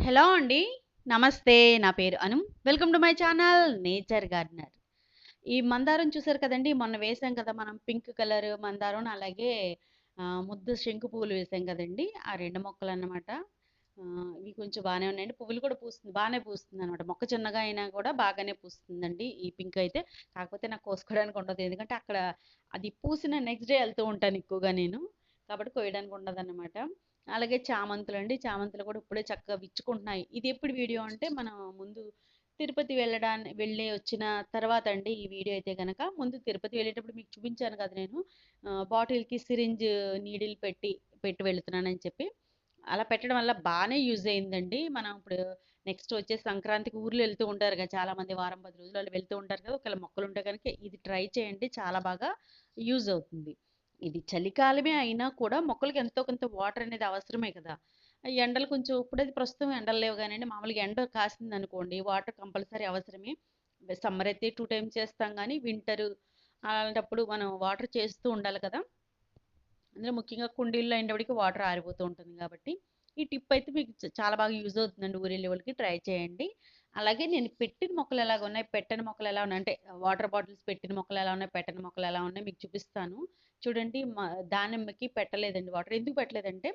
Hello అండి. నమస్తే. నా పేరు Anu. Welcome to my channel nature gardener. ఈ మందారం చూసారు కదండీ! మొన్న వేసాం కదా! మనం పింక్ కలర్ మందారం అలాగే ముద్దు శంకు పువ్వులు వేసాం కదండి ఆ రెండు మొక్కలు అన్నమాట ఇవి కొంచెం బాగానే ఉన్నాయండి. పువ్వులు కూడా పూస్తుంది. బాగానే పూస్తుంది అనమాట మొక్క చిన్నగా అయినా కూడా బాగానే పూస్తుందండి. ఈ పింక్ అయితే. కాకపోతే నాకు కోసుకోవడానికి ఉండదు. ఎందుకంటే అక్కడ అది పూసిన నెక్స్ట్ డే వెళ్తూ ఉంటాను ఎక్కువగా నేను. కాబట్టి కోయడానికి ఉండదన్నమాట. అలాగే చామంతులు అండి చామంతులు కూడా ఇప్పుడే చక్కగా విచ్చుకుంటున్నాయి. ఇది ఎప్పుడు వీడియో అంటే మనం ముందు తిరుపతి వెళ్ళడాన్ని వెళ్ళి వచ్చిన తర్వాత అండి ఈ వీడియో అయితే కనుక ముందు తిరుపతి వెళ్ళేటప్పుడు మీకు చూపించాను కదా నేను. బాటిల్‌కి సిరింజ్ నీడిల్ పెట్టి, పెట్టి వెళుతున్నానని చెప్పి. అలా పెట్టడం వల్ల బాగానే యూజ్ అయిందండి. మనం ఇప్పుడు నెక్స్ట్ వచ్చే సంక్రాంతికి ఊర్లో వెళ్తూ ఉంటారు కదా! చాలామంది వారం, పది రోజులు అలా వెళ్తూ ఉంటారు కదా! ఒకవేళ మొక్కలు ఉంటే కనుక ఇది ట్రై చేయండి. చాలా బాగా యూజ్ అవుతుంది. ఇది చలికాలమే అయినా కూడా మొక్కలకి ఎంతో కొంత వాటర్ అనేది అవసరమే కదా! ఎండలు కొంచెం ఇప్పుడైతే ప్రస్తుతం ఎండలు లేవు కానీ మామూలుగా ఎండ కాసిందనుకోండి వాటర్ కంపల్సరీ అవసరమే. సమ్మర్ అయితే టూ టైమ్స్ చేస్తాం కానీ వింటరు అలాంటప్పుడు మనం వాటర్ చేస్తూ ఉండాలి కదా! అందులో ముఖ్యంగా కుండీల్లో అయినప్పటికీ వాటర్ ఆరిపోతూ ఉంటుంది కాబట్టి, ఈ టిప్ అయితే మీకు చాలా బాగా యూజ్ అవుతుందండి ఊరెళ్ళే వాళ్ళకి ట్రై చేయండి. అలాగే నేను పెట్టిన మొక్కలు ఎలాగున్నాయి, పెట్టని మొక్కలు ఎలా ఉన్నాయి అంటే వాటర్ బాటిల్స్ పెట్టిన మొక్కలు ఎలా ఉన్నాయి, పెట్టని మొక్కలు ఎలా ఉన్నాయి మీకు చూపిస్తాను. చూడండి దానిమ్మకి పెట్టలేదండి వాటర్. ఎందుకు పెట్టలేదంటే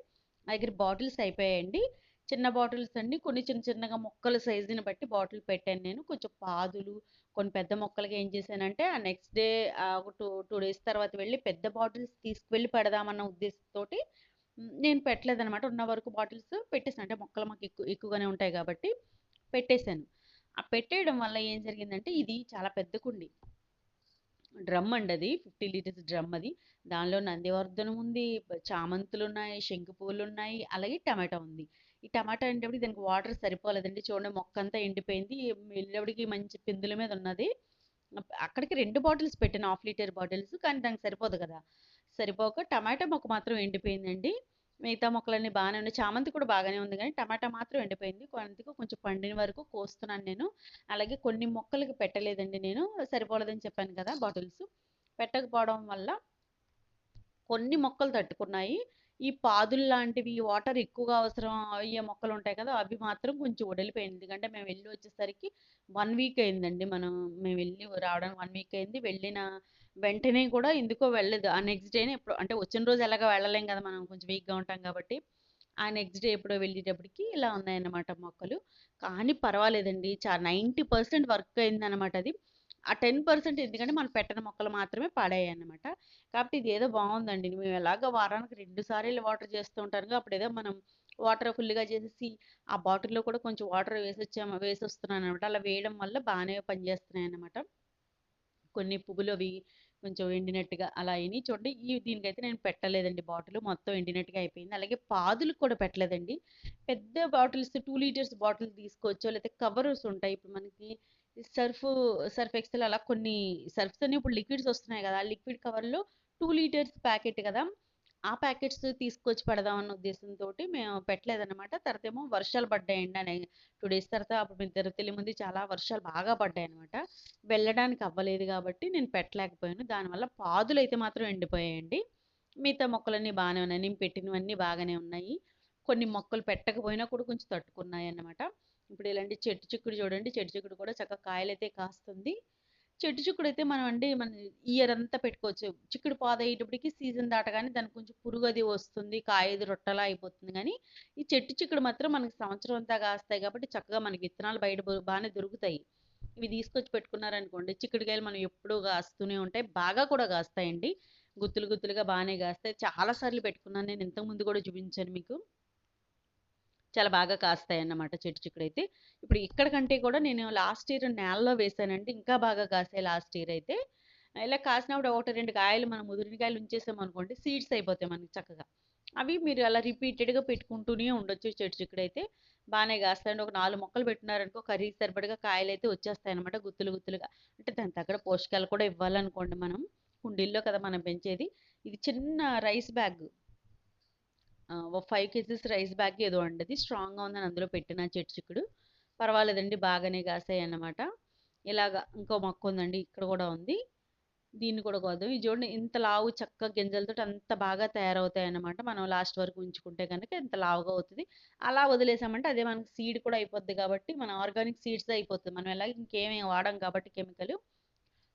నా దగ్గర బాటిల్స్ అయిపోయాయండి. చిన్న బాటిల్స్ అండి. కొన్ని చిన్న చిన్నగా మొక్కల సైజుని బట్టి బాటిల్ పెట్టాను నేను. కొంచెం పాదులు, కొన్ని పెద్ద మొక్కలుగా ఏం చేశానంటే ఆ నెక్స్ట్ డే ఒక 2, 2 డేస్ తర్వాత వెళ్ళి పెద్ద బాటిల్స్ తీసుకువెళ్ళి పెడదామన్న ఉద్దేశంతోటి నేను పెట్టలేదనమాట. ఉన్న వరకు బాటిల్స్ పెట్టేసాను. అంటే మొక్కలు మాకు ఎక్కువ ఎక్కువగానే ఉంటాయి కాబట్టి పెట్టేసాను. ఆ పెట్టేయడం వల్ల ఏం జరిగిందంటే ఇది చాలా పెద్ద కుండి డ్రమ్ అండి అది. 50 లీటర్స్ డ్రమ్ అది. దానిలో నందివర్ధనం ఉంది, చామంతులు ఉన్నాయి శంకు పువ్వులున్నాయి, అలాగే టమాటా ఉంది. ఈ టమాటా ఏంటప్పుడు దానికి వాటర్ సరిపోలేదండి. చూడండి మొక్క అంతా ఎండిపోయింది. వెళ్ళేటప్పటికి మంచి పిందుల మీద ఉన్నది. అక్కడికి రెండు బాటిల్స్ పెట్టాను. Half litre bottles. కానీ దానికి సరిపోదు కదా! సరిపోక టమాటా మొక్క మాత్రం ఎండిపోయిందండి. మిగతా మొక్కలన్నీ బాగానే ఉన్నాయి. చామంతి కూడా బాగానే ఉంది కానీ టమాటా మాత్రం ఎండిపోయింది. అందుకు కొంచెం పండిన వరకు కోస్తున్నాను నేను. అలాగే కొన్ని మొక్కలకి పెట్టలేదండి నేను. సరిపోలేదని చెప్పాను కదా! బాటిల్స్. పెట్టకపోవడం వల్ల కొన్ని మొక్కలు తట్టుకున్నాయి. ఈ పాదుల్లాంటివి వాటర్ ఎక్కువగా అవసరం అయ్యే మొక్కలు ఉంటాయి కదా! అవి మాత్రం కొంచెం వడిలిపోయింది. ఎందుకంటే మేము వెళ్ళి వచ్చేసరికి వన్ వీక్ అయిందండి. మనం మేము వెళ్ళి రావడానికి వన్ వీక్ అయింది. వెళ్ళిన వెంటనే కూడా ఎందుకో వెళ్ళలేదు. ఆ నెక్స్ట్ డేనే ఎప్పుడు అంటే వచ్చిన రోజు ఎలాగో వెళ్ళలేం కదా! మనం కొంచెం వీక్‌గా ఉంటాం కాబట్టి. ఆ నెక్స్ట్ డే ఎప్పుడో వెళ్ళేటప్పటికి ఇలా ఉన్నాయన్నమాట మొక్కలు. కానీ పర్వాలేదండి. చా 90% వర్క్ అయిందనమాట అది. ఆ 10% ఎందుకంటే మనం పెట్టిన మొక్కలు మాత్రమే పాడయ్యాయన్నమాట. కాబట్టి ఇది ఏదో బాగుందండి మేము ఎలాగ వారానికి రెండు సార్లు వాటర్ చేస్తూ ఉంటాను అప్పుడు ఏదో మనం వాటర్ ఫుల్‌గా చేసేసి ఆ బాటిల్‌లో కూడా కొంచెం వాటర్ వేసొచ్చాము అనమాట అలా వేయడం వల్ల బాగానే పనిచేస్తున్నాయి అన్నమాట కొన్ని పువ్వులు అవి కొంచెం ఎండినట్టుగా అలా అయినాయి చూడండి ఈ దీనికైతే నేను పెట్టలేదండి బాటిల్. మొత్తం ఎండినట్టుగా అయిపోయింది. అలాగే పాదులకు కూడా పెట్టలేదండి. పెద్ద బాటిల్స్ టూ లీటర్స్ బాటిల్ తీసుకోవచ్చు లేకపోతే కవర్స్ ఉంటాయి. ఇప్పుడు మనకి సర్ఫ్, సర్ఫ్ ఎక్సెల్ అలా కొన్ని సర్ఫ్స్ అన్ని ఇప్పుడు లిక్విడ్స్ వస్తున్నాయి కదా! ఆ లిక్విడ్ కవర్‌లో టూ లీటర్స్ ప్యాకెట్ కదా! ఆ ప్యాకెట్స్ తీసుకొచ్చి పెడదాం అన్న ఉద్దేశంతో మేము పెట్టలేదన్నమాట. తర్వాతేమో వర్షాలు పడ్డాయండి. అని టూ డేస్ తర్వాత అప్పుడు మేము తిరుపతి ముందు చాలా వర్షాలు బాగా పడ్డాయి అనమాట వెళ్ళడానికి అవ్వలేదు కాబట్టి నేను పెట్టలేకపోయాను. దానివల్ల పాదులు అయితే మాత్రం ఎండిపోయాయండి. మిగతా మొక్కలన్నీ బాగానే ఉన్నాయి. నేను పెట్టినవన్నీ బాగానే ఉన్నాయి. కొన్ని మొక్కలు పెట్టకపోయినా కూడా కొంచెం తట్టుకున్నాయి అన్నమాట ఇప్పుడు ఇలాంటి చెట్టు చిక్కుడు చూడండి. చెట్టు చిక్కుడు కూడా చక్కగా కాయలైతే కాస్తుంది. చెట్టు చిక్కుడు అయితే మనం అండి మన ఇయర్ అంతా పెట్టుకోవచ్చు. చిక్కుడు పాదయ్యేటప్పటికి సీజన్ దాటగానే దానికి కొంచెం పురుగు అది వస్తుంది. కాయది రొట్టెలా రొట్టలా అయిపోతుంది కానీ ఈ చెట్టు చిక్కుడు మాత్రం మనకి సంవత్సరం అంతా కాస్తాయి కాబట్టి చక్కగా మనకి విత్తనాలు బయట బాగానే దొరుకుతాయి. ఇవి తీసుకొచ్చి పెట్టుకున్నారనుకోండి చిక్కుడుకాయలు మనం ఎప్పుడూ కాస్తూనే ఉంటాయి. బాగా కూడా కాస్తాయండి. గుత్తులు గుత్తులుగా బాగానే కాస్తాయి. చాలా సార్లు పెట్టుకున్నాను నేను ఇంతకు ముందు కూడా చూపించాను మీకు. చాలా బాగా కాస్తాయి అన్నమాట చెట్టు చిక్కుడైతే. ఇప్పుడు ఇక్కడ కంటే కూడా నేను లాస్ట్ ఇయర్ నేలలో వేసానంటే ఇంకా బాగా కాసాయి లాస్ట్ ఇయర్ అయితే. ఇలా కాసినప్పుడు 1, 2 కాయలు మనం ముదిరిన కాయలు ఉంచేసామనుకోండి సీడ్స్ అయిపోతాయి మనకి చక్కగా. అవి మీరు అలా రిపీటెడ్‌గా పెట్టుకుంటూనే ఉండొచ్చు చెట్టు చిక్కుడైతే. బాగానే కాస్తాయండి. ఒక నాలుగు మొక్కలు పెట్టినారనుకో కర్రీ సరిపడగా కాయలైతే వచ్చేస్తాయన్నమాట గుత్తులు గుత్తులుగా. అంటే దానికి తగ్గట్టు పోషకాలు కూడా ఇవ్వాలనుకోండి మనం. కుండీల్లో కదా మనం పెంచేది. ఇది చిన్న rice bag. Five KGs rice bag ఏదో అండి అది. స్ట్రాంగ్‌గా ఉందని అందులో పెట్టిన చెట్టు చిక్కుడు. పర్వాలేదండి బాగానే కాసాయి అన్నమాట ఇలాగ ఇంకో మొక్క ఉందండి. ఇక్కడ కూడా ఉంది. దీన్ని కూడా కోద్దాం. ఇది చూడండి ఇంత లావు చక్కగా గింజలతోటి అంత బాగా తయారవుతాయన్నమాట. మనం లాస్ట్ వరకు ఉంచుకుంటే కనుక ఇంత లావుగా అవుతుంది అలా వదిలేసామంటే అదే మనకి సీడ్ కూడా అయిపోద్ది కాబట్టి మన ఆర్గానిక్ సీడ్స్ అయిపోతుంది మనం ఎలా ఇంకేమేమి వాడం కాబట్టి కెమికల్.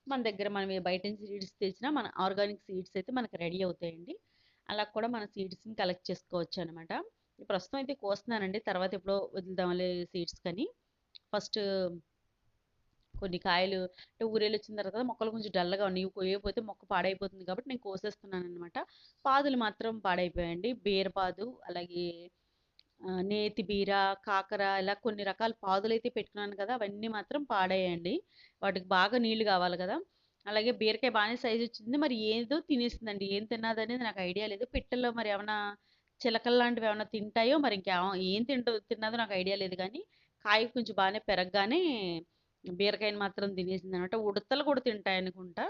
మన దగ్గర మనం బయట నుంచి సీడ్స్ తెచ్చినా మన ఆర్గానిక్ సీడ్స్ అయితే మనకి రెడీ అవుతాయండి. అలా కూడా మన సీడ్స్‌ని కలెక్ట్ చేసుకోవచ్చు అనమాట ప్రస్తుతం అయితే కోస్తున్నానండి. తర్వాత ఎప్పుడో వదులుదాంలే సీడ్స్ కానీ ఫస్ట్ కొన్ని కాయలు అంటే ఊరెళ్ళొచ్చిన తర్వాత మొక్కలు కొంచెం డల్‌గా ఉన్నాయి. ఇవి కోయకపోతే మొక్క పాడైపోతుంది కాబట్టి నేను కోసేస్తున్నాను అనమాట పాదులు మాత్రం పాడైపోయాయండి. బీరపాదు అలాగే నేతి బీర, కాకర ఇలా కొన్ని రకాల పాదులు అయితే పెట్టుకున్నాను కదా! అవన్నీ మాత్రం పాడయ్యాయండి. వాటికి బాగా నీళ్ళు కావాలి కదా! అలాగే బీరకాయ బాగానే సైజు వచ్చింది మరి ఏదో తినేసిందండి. ఏం తిన్నదనేది నాకు ఐడియా లేదు. పిట్టల్లో మరి ఏమైనా చిలకలు లాంటివి ఏమైనా తింటాయో మరి ఇంకా ఏం తింటో తిన్నదో నాకు ఐడియా లేదు కానీ కాయ కొంచెం బాగానే పెరగగానే బీరకాయని మాత్రం తినేసింది అనమాట ఉడతలు కూడా తింటాయి అనుకుంటా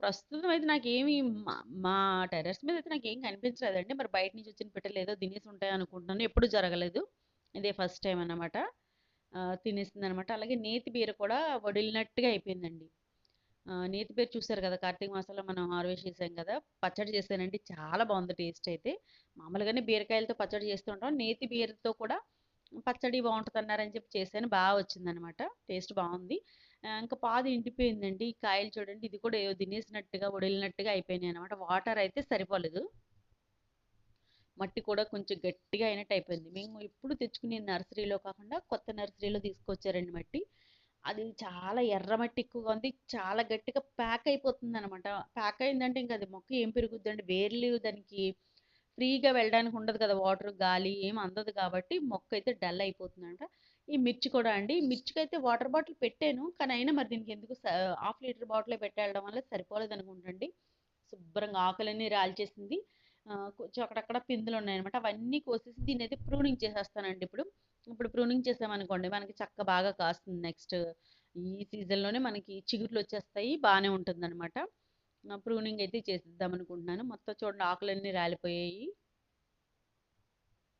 ప్రస్తుతం అయితే నాకేమి మా మా టెర్రస్ మీద అయితే నాకేం కనిపించలేదండి. మరి బయట నుంచి వచ్చిన పిట్టలు ఏదో తినేసి ఉంటాయనుకుంటున్నాను. ఎప్పుడు జరగలేదు. ఇదే ఫస్ట్ టైం అన్నమాట. తినేసింది అనమాట అలాగే నేతి బీర కూడా వడిలినట్టుగా అయిపోయిందండి. నేతి పేరు చూసారు కదా! కార్తీక మాసంలో మనం హార్వెస్ట్ చేసాం కదా! పచ్చడి చేశానండి. చాలా బాగుంది టేస్ట్ అయితే. మామూలుగానే బీరకాయలతో పచ్చడి చేస్తూ ఉంటాం. నేతి బీరతో కూడా పచ్చడి బాగుంటుంది అన్నారని చెప్పి చేశాను. బాగా వచ్చిందనమాట. టేస్ట్ బాగుంది ఇంకా పాదు ఎండిపోయిందండి. ఈ కాయలు చూడండి ఇది కూడా ఏదో తినేసినట్టుగా, వడిలినట్టుగా అయిపోయినాయనమాట. వాటర్ అయితే సరిపోలేదు. మట్టి కూడా కొంచెం గట్టిగా అయినట్టు అయిపోయింది. మేము ఎప్పుడు తెచ్చుకునే నర్సరీలో కాకుండా కొత్త నర్సరీలో తీసుకొచ్చారండి మట్టి. అది చాలా ఎర్రమట్టి ఎక్కువగా ఉంది. చాలా గట్టిగా ప్యాక్ అయిపోతుందనమాట. ప్యాక్ అయిందంటే ఇంక అది మొక్క ఏం పెరుగుద్దండి. వేర్లు దానికి ఫ్రీగా వెళ్ళడానికి ఉండదు కదా! వాటర్, గాలి ఏం అందదు కాబట్టి మొక్కయితే డల్ అయిపోతుందంట. ఈ మిర్చి కూడా అండి. మిర్చికైతే వాటర్ బాటిల్ పెట్టాను. కానీ అయినా మరి దీనికి ఎందుకు స హాఫ్ లీటర్ బాటిలే పెట్టెళ్ళడం వల్ల సరిపోలేదనుకుంటండి. శుభ్రంగా ఆకులన్నీ రాల్చేసింది. కొంచెం అక్కడక్కడ పిందులున్నాయనమాట. అవన్నీ కోసేసి దీన్నయితే ప్రూనింగ్ చేసేస్తానండి ఇప్పుడు. ఇప్పుడు ప్రూనింగ్ చేసామనుకోండి మనకి చక్క బాగా కాస్తుంది నెక్స్ట్ ఈ సీజన్‌లోనే మనకి చిగుర్లొచ్చేస్తాయి. బాగానే ఉంటుందనమాట. ఆహ్, ప్రూనింగ్ అయితే చేసేద్దామనుకుంటున్నాను. మొత్తం చూడండి ఆకులన్నీ రాలిపోయాయి.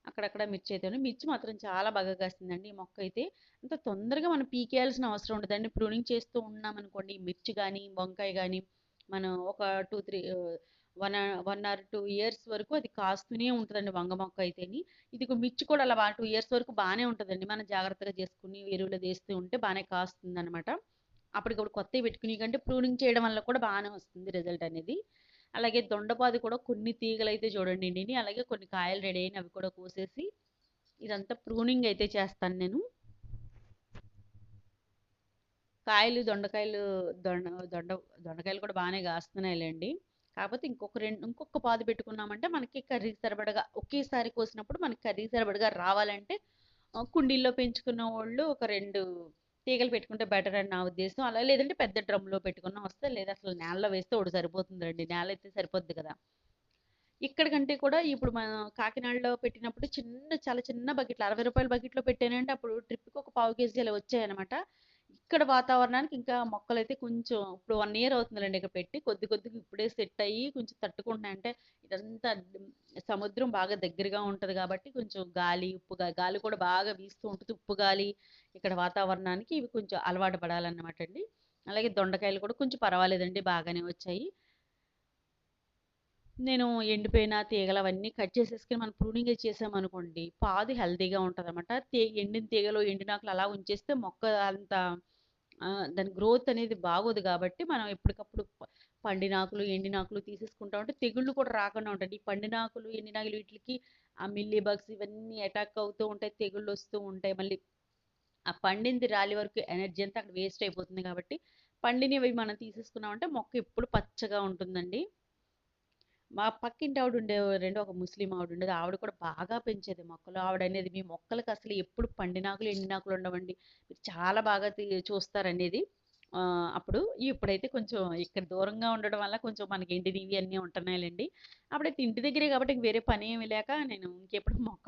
అక్కడక్కడ మిర్చి అయితే మిర్చి మాత్రం చాలా బాగా కాస్తుందండి ఈ మొక్క అయితే అంత తొందరగా మనం పీకేయాల్సిన అవసరం ఉండదండి. ప్రూనింగ్ చేస్తూ ఉన్నామనుకోండి మిర్చి కానీ వంకాయ కానీ మనం ఒక 2, 3 one one or two years వరకు అది కాస్తూనే ఉంటుందండి వంగ మొక్క అయితేని. ఇది మిర్చి కూడా అలా టూ ఇయర్స్ వరకు బాగానే ఉంటుందండి మనం జాగ్రత్తగా చేసుకుని ఎరువులు ఏస్తూ ఉంటే బాగానే కాస్తుంది అనమాట అప్పటికప్పుడు కొత్తవి పెట్టుకునే కంటే ప్రూనింగ్ చేయడం వల్ల కూడా బాగానే వస్తుంది రిజల్ట్ అనేది. అలాగే దొండపాది కూడా కొన్ని తీగలు అయితే చూడండి నేను అలాగే కొన్ని కాయలు రెడీ అయిన అవి కూడా కోసేసి ఇదంతా ప్రూనింగ్ అయితే చేస్తాను నేను. కాయలు, దొండకాయలు దొండ దొండ దొండకాయలు కూడా బాగానే కాస్తున్నాయిలేండి కాకపోతే ఇంకొక రెండు ఇంకొక పాదు పెట్టుకున్నామంటే మనకి కర్రీ సరిపడగా ఒకేసారి కోసినప్పుడు మనకి కర్రీ సరిపడగా రావాలంటే కుండీల్లో పెంచుకున్న వాళ్ళు ఒక రెండు తీగలు పెట్టుకుంటే బెటర్ అని నా ఉద్దేశం. అలా లేదంటే పెద్ద డ్రమ్‌లో పెట్టుకున్నా వస్తే లేదా అసలు నేలలో వేస్తే ఒకటి సరిపోతుందిలెండి. నేల అయితే సరిపోద్ది కదా! ఇక్కడికంటే కూడా ఇప్పుడు మనం కాకినాడలో పెట్టినప్పుడు చిన్న చాలా చిన్న బకెట్లు అరవై రూపాయల బకెట్‌లో పెట్టానంటే అప్పుడు ట్రిప్‌కి ఒక పావు కేజీ అలా వచ్చాయన్నమాట. ఇక్కడ వాతావరణానికి ఇంకా మొక్కలైతే కొంచెం ఇప్పుడు వన్ ఇయర్ అవుతుందిలేండి ఇక్కడ పెట్టి. కొద్ది కొద్దిగా ఇప్పుడే సెట్ అయ్యి కొంచెం తట్టుకుంటున్నాయి. అంటే ఇదంతా సముద్రం బాగా దగ్గరగా ఉంటుంది కాబట్టి కొంచెం గాలి, ఉప్పు గాలి కూడా బాగా వీస్తూ ఉంటుంది ఉప్పు గాలి ఇక్కడ వాతావరణానికి ఇవి కొంచెం అలవాటు పడాలన్నమాట అండి. అలాగే దొండకాయలు కూడా కొంచెం పర్వాలేదండి బాగానే వచ్చాయి. నేను ఎండిపోయిన తీగలు అవన్నీ కట్ చేసేసుకుని మనం ప్రూనింగ్ అది చేసామనుకోండి, పాదు హెల్తీగా ఉంటుంది తే ఎండిన తీగలు, ఎండినాకులు అలా ఉంచేస్తే మొక్క అంత దాని గ్రోత్ అనేది బాగోదు కాబట్టి మనం ఎప్పటికప్పుడు పండినాకులు, ఎండినాకులు తీసేసుకుంటా ఉంటే తెగుళ్ళు కూడా రాకుండా ఉంటాయి ఈ పండినాకులు, ఎండినాకులు వీటికి ఆ మిల్లీ బగ్స్ ఇవన్నీ అటాక్ అవుతూ ఉంటాయి. తెగుళ్ళు వస్తూ ఉంటాయి. మళ్ళీ ఆ పండింది రాలి వరకు ఎనర్జీ అంతా అక్కడ వేస్ట్ అయిపోతుంది కాబట్టి, పండినవి మనం తీసేసుకున్నామంటే మొక్క ఎప్పుడు పచ్చగా ఉంటుందండి. మా పక్కింటి ఆవిడ ఉండేవారండి. ఒక ముస్లిం ఆవిడ ఉండేది. ఆవిడ కూడా బాగా పెంచేది మొక్కలు. ఆవిడ అనేది "మీ మొక్కలకి అసలు ఎప్పుడు పండినాకులు, ఎండినాకులు ఉండవండి. మీరు చాలా బాగా చూస్తారనేది." అప్పుడు ఇప్పుడైతే కొంచెం ఇక్కడ దూరంగా ఉండడం వల్ల కొంచెం మనకి ఎండినవి అన్నీ ఉంటున్నాయిలెండి. అప్పుడైతే ఇంటి దగ్గరే కాబట్టి వేరే పని ఏమి లేక నేను ఇంకెప్పుడు మొక్క